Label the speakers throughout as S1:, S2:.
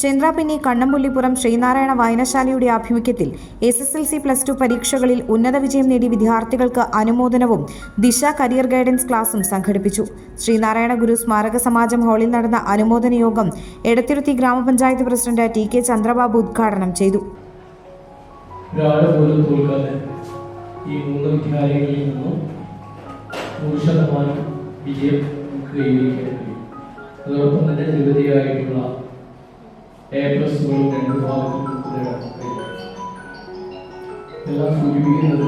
S1: ചന്ദ്രാപിന്നി കണ്ണമ്പുള്ളിപ്പുറം ശ്രീനാരായണ വായനശാലയുടെ ആഭിമുഖ്യത്തിൽ S S L C plus two പരീക്ഷകളിൽ ഉന്നത വിജയം നേടിയ വിദ്യാർത്ഥികൾക്ക് അനുമോദനവും ദിശ കരിയർ ഗൈഡൻസ് ക്ലാസും സംഘടിപ്പിച്ചു. ശ്രീനാരായണ ഗുരു സ്മാരക സമാജം ഹാളിൽ നടന്ന അനുമോദന യോഗം എടത്തിരുത്തി ഗ്രാമപഞ്ചായത്ത് പ്രസിഡന്റ് ടി കെ ചന്ദ്രബാബു ഉദ്ഘാടനം ചെയ്തു.
S2: അതോടൊപ്പം തന്നെ നിരവധിയായിട്ടുള്ള എ പ്ലസുകളും രണ്ട് ഭാഗത്തും ഇതെല്ലാം സൂചിപ്പിക്കുന്നത്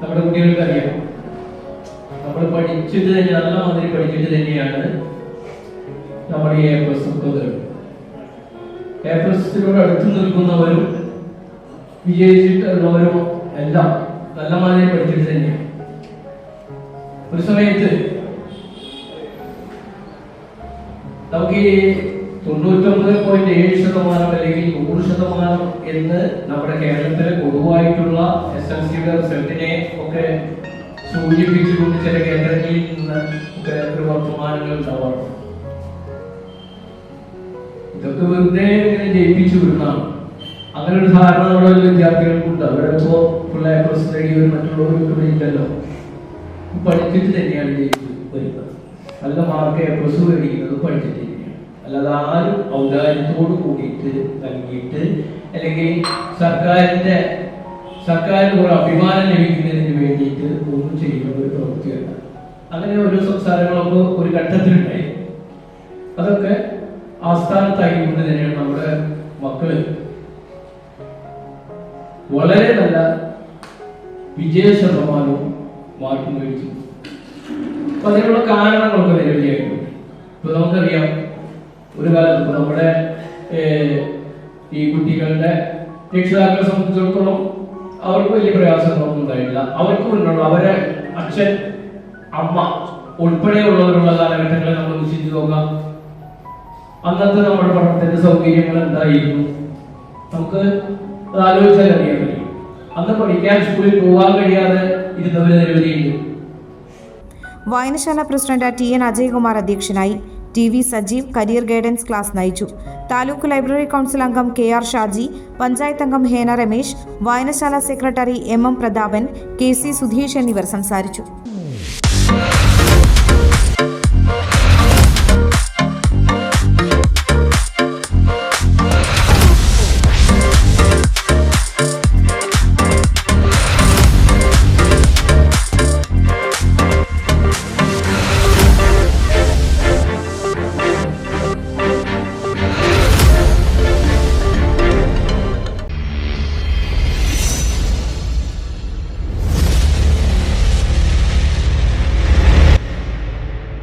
S2: നമ്മുടെ കുട്ടികൾക്ക് നമ്മൾ പഠിച്ചത് തന്നെ നല്ല മാതിരി പഠിച്ചത് തന്നെയാണ്. നമ്മൾ ഈ എ പ്ലസ് ഒക്കെ എ പ്ലസിനോട് അടുത്ത് നിൽക്കുന്നവരും വിജയിച്ചിട്ടുള്ളവരും എല്ലാം നല്ല മാതിരി പഠിച്ചിട്ട് തന്നെയാണ് ഒരു സമയത്ത് നമുക്ക് ഈ തൊണ്ണൂറ്റൊമ്പത് പോയിന്റ് ഏഴ് ശതമാനം അല്ലെങ്കിൽ നൂറ് ശതമാനം എന്ന് നമ്മുടെ കേരളത്തിലെ പൊതുവായിട്ടുള്ള എസ് എൽ സിയുടെ റിസൾട്ടിനെ ഒക്കെ സൂചിപ്പിച്ചുകൊണ്ട് ചില കേന്ദ്രങ്ങളിൽ നിന്ന് ഒക്കെ ഒരു വർത്തമാനങ്ങൾ ഉണ്ടാവാറുണ്ട്. ഇതൊക്കെ വെറുതെ ഇങ്ങനെ ജയിപ്പിച്ചു വിടുന്നതാണ് അങ്ങനെ ഒരു ധാരണ നമ്മുടെ വിദ്യാർത്ഥികൾക്കുണ്ട്. അവരെ ഇപ്പോ പിള്ളേർ പ്ലസ് നേടിയവർ മറ്റുള്ളവർക്ക് വേണ്ടിയിട്ടല്ലോ പഠിച്ചിട്ട് തന്നെയാണ് ജയിച്ചു വരുന്നത്. നല്ല മാർക്ക് എ പ്ലസ് മേടിക്കുന്നത് പഠിച്ചിട്ട് തന്നെയാണ് അല്ലാതെ ആരും ഔദാര്യത്തോട് കൂടിയിട്ട് നൽകിയിട്ട് അല്ലെങ്കിൽ സർക്കാരിന്റെ സർക്കാരിന് ഒരു അഭിമാനം ലഭിക്കുന്നതിന് വേണ്ടിയിട്ട് ഒന്നും ചെയ്യുന്ന ഒരു പ്രവൃത്തിയല്ല. അങ്ങനെ ഓരോ സംസാരങ്ങളൊക്കെ ഒരു ഘട്ടത്തിലുണ്ടായി. അതൊക്കെ ആസ്ഥാനത്തായിക്കൊണ്ട് തന്നെയാണ് നമ്മുടെ മക്കൾ. വളരെ നല്ല വിജയ ശതമാനവും മാർക്ക് അപ്പൊ അതിനുള്ള കാരണങ്ങളൊക്കെ നിരവധിയായിട്ടുണ്ട് ഇപ്പൊ നമുക്കറിയാം ഒരു കാലത്ത് ഇപ്പൊ നമ്മുടെ ഈ കുട്ടികളുടെ രക്ഷിതാക്കളെ സംബന്ധിച്ചിടത്തോളം അവർക്ക് വലിയ പ്രയാസങ്ങളൊന്നും ഉണ്ടായിട്ടില്ല. അവർക്ക് മുന്നുള്ള അവരെ അച്ഛൻ അമ്മ ഉൾപ്പെടെയുള്ളവരുള്ള കാലഘട്ടങ്ങളെ നമ്മൾ ചിന്തിച്ചു നോക്കാം. അന്നത്തെ നമ്മുടെ പഠനത്തിന്റെ സൗകര്യങ്ങൾ എന്തായിരുന്നു? നമുക്ക് അത് ആലോചിച്ചാൽ അറിയാൻ കഴിയും. അന്ന് പഠിക്കാൻ സ്കൂളിൽ പോകാൻ കഴിയാതെ ഇരുന്നവര് നിരവധിയുണ്ട്.
S1: വായനശാല പ്രസിഡന്റ് ടി എൻ അജയ്കുമാർ അധ്യക്ഷനായി T V Sajeev career guidance class നയിച്ചു താലൂക്ക് ലൈബ്രറി കൗൺസിൽ അംഗം കെ ആർ ഷാജി പഞ്ചായത്ത് അംഗം ഹേന രമേശ് വായനശാല secretary M M Prathapan K C Sudheesh എന്നിവർ സംസാരിച്ചു